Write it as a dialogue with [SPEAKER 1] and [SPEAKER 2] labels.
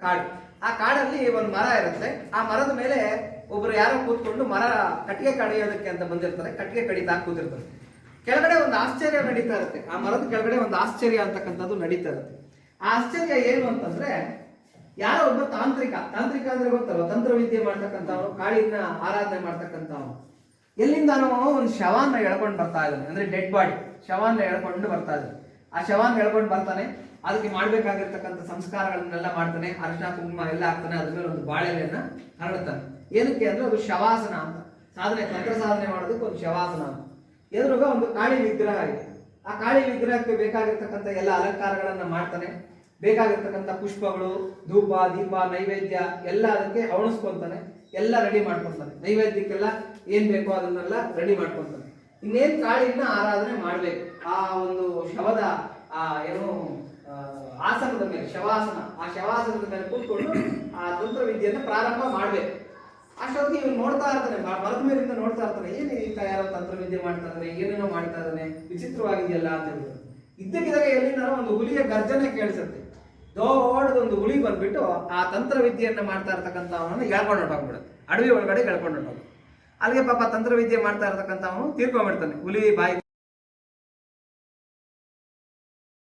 [SPEAKER 1] ಕಾಡು. ಆ ಕಾಡಲ್ಲಿ ಒಂದು ಮರ ಇರುತ್ತೆ. ಆ ಮರದ ಮೇಲೆ ಒಬ್ರು ಯಾರೋ ಕೂತ್ಕೊಂಡು ಮರ ಕಟ್ಟಿಗೆ ಕಡಿಯೋದಕ್ಕೆ ಅಂತ ಬಂದಿರ್ತಾರೆ. ಕಟ್ಟಿಗೆ ಕಡಿತಾ ಕೂತಿರ್ತಾರೆ. ಕೆಳಗಡೆ ಒಂದು ಆಶ್ಚರ್ಯ ನಡೀತಾ ಇರುತ್ತೆ. ಆ ಮರದ ಕೆಳಗಡೆ ಒಂದು ಆಶ್ಚರ್ಯ ಅಂತಕ್ಕಂಥದ್ದು ನಡೀತಾ ಇರುತ್ತೆ. ಆ ಆಶ್ಚರ್ಯ ಏನು ಅಂತಂದ್ರೆ, ಯಾರೋ ಒಬ್ಬ ತಾಂತ್ರಿಕ. ತಾಂತ್ರಿಕ ಅಂದ್ರೆ ಗೊತ್ತಲ್ಲ ತಂತ್ರವಿದ್ಯೆ ಮಾಡ್ತಕ್ಕಂಥವನು ಕಾಳಿನ ಆರಾಧನೆ ಮಾಡ್ತಕ್ಕಂಥವನು ಎಲ್ಲಿಂದಾನೋ ಒಂದು ಶವಾನ ಎಳ್ಕೊಂಡು ಬರ್ತಾ ಇದ್ದಾನೆ. ಅಂದ್ರೆ ಡೆಡ್ ಬಾಡಿ ಶವಾನ ಎಳ್ಕೊಂಡು ಬರ್ತಾ ಇದ್ದಾನೆ. ಆ ಶವಾನ್ ಹೇಳ್ಕೊಂಡು ಬರ್ತಾನೆ. ಅದಕ್ಕೆ ಮಾಡ್ಬೇಕಾಗಿರ್ತಕ್ಕಂಥ ಸಂಸ್ಕಾರಗಳನ್ನೆಲ್ಲ ಮಾಡ್ತಾನೆ. ಅರ್ಶನ ಕುಂಕುಮ ಎಲ್ಲ ಹಾಕ್ತಾನೆ. ಅದ್ರ ಮೇಲೆ ಒಂದು ಬಾಳೆಲೆಯನ್ನ ಹರಡ್ತಾನೆ. ಏನಕ್ಕೆ ಅಂದ್ರೆ ಅದು ಶವಾಸನ ಅಂತ. ಸಾಧನೆ, ತಂತ್ರ ಸಾಧನೆ ಮಾಡೋದಕ್ಕೆ ಒಂದು ಶವಾಸನ ಅಂತ. ಎದುರುಗ ಒಂದು ಕಾಳಿ ವಿಗ್ರಹ ಇದೆ. ಆ ಕಾಳಿ ವಿಗ್ರಹಕ್ಕೆ ಬೇಕಾಗಿರ್ತಕ್ಕಂಥ ಎಲ್ಲ ಅಲಂಕಾರಗಳನ್ನ ಮಾಡ್ತಾನೆ. ಬೇಕಾಗಿರ್ತಕ್ಕಂಥ ಪುಷ್ಪಗಳು, ಧೂಪ, ದೀಪ, ನೈವೇದ್ಯ ಎಲ್ಲ ಅದಕ್ಕೆ ಅವಣಿಸ್ಕೊಂತಾನೆ. ಎಲ್ಲ ರೆಡಿ ಮಾಡ್ಕೊಂತಾನೆ. ನೈವೇದ್ಯಕ್ಕೆಲ್ಲ ಏನ್ ಬೇಕೋ ಅದನ್ನೆಲ್ಲ ರೆಡಿ ಮಾಡ್ಕೊಂತಾನೆ. ಇನ್ನೇನ್ ಕಾಳಿನ ಆರಾಧನೆ ಮಾಡ್ಬೇಕು. ಆ ಒಂದು ಶವದ, ಆ ಏನು ಆಸನದ ಮೇಲೆ, ಶವಾಸನ, ಆ ಶವಾಸನದ ಮೇಲೆ ಕೂತ್ಕೊಂಡು ಆ ತಂತ್ರ ವಿದ್ಯೆಯನ್ನು ಪ್ರಾರಂಭ ಮಾಡಬೇಕು. ಅಷ್ಟೊತ್ತಿಗೆ ಇವ್ನು ನೋಡ್ತಾ ಇರ್ತಾನೆ ಮರದ ಮೇಲಿಂದ ನೋಡ್ತಾ ಇರ್ತಾನೆ ಏನು ಈ ಯಾರೋ ತಂತ್ರ ವಿದ್ಯೆ ಮಾಡ್ತಾ ಇದ್ದಾನೆ ಏನೇನೋ ಮಾಡ್ತಾ ಇದ್ದಾನೆ ವಿಚಿತ್ರವಾಗಿದೆಯಲ್ಲ ಅಂತ ಹೇಳಿದ್ರು ಇದ್ದಕ್ಕಿದ್ದಾಗ ಎಲ್ಲಿಂದ ಒಂದು ಹುಲಿಯ ಗರ್ಜನೆ ಕೇಳಿಸುತ್ತೆ. ದೊಡ್ಡದೊಂದು ಹುಲಿ ಬಂದ್ಬಿಟ್ಟು ಆ ತಂತ್ರ ವಿದ್ಯೆಯನ್ನ ಮಾಡ್ತಾ ಇರ್ತಕ್ಕಂಥ ಅವನನ್ನು ಎಳ್ಕೊಂಡು ಹೊಟ್ಟೋಗ್ಬಿಡುತ್ತೆ ಅಡವಿ ಒಳಗಡೆ ಎಳ್ಕೊಂಡು ಹೊಟ್ಟೋಗ್ಬಿಡುತ್ತೆ ಅಲ್ಲಿಗೆ ಪಾಪ ತಂತ್ರ ವಿದ್ಯೆ ಮಾಡ್ತಾ ಇರ್ತಕ್ಕಂಥ ಅವನು ತೀರ್ಕೊಂಡ್ಬಿಡ್ತಾನೆ. ಹುಲಿ ಬಾಯಿ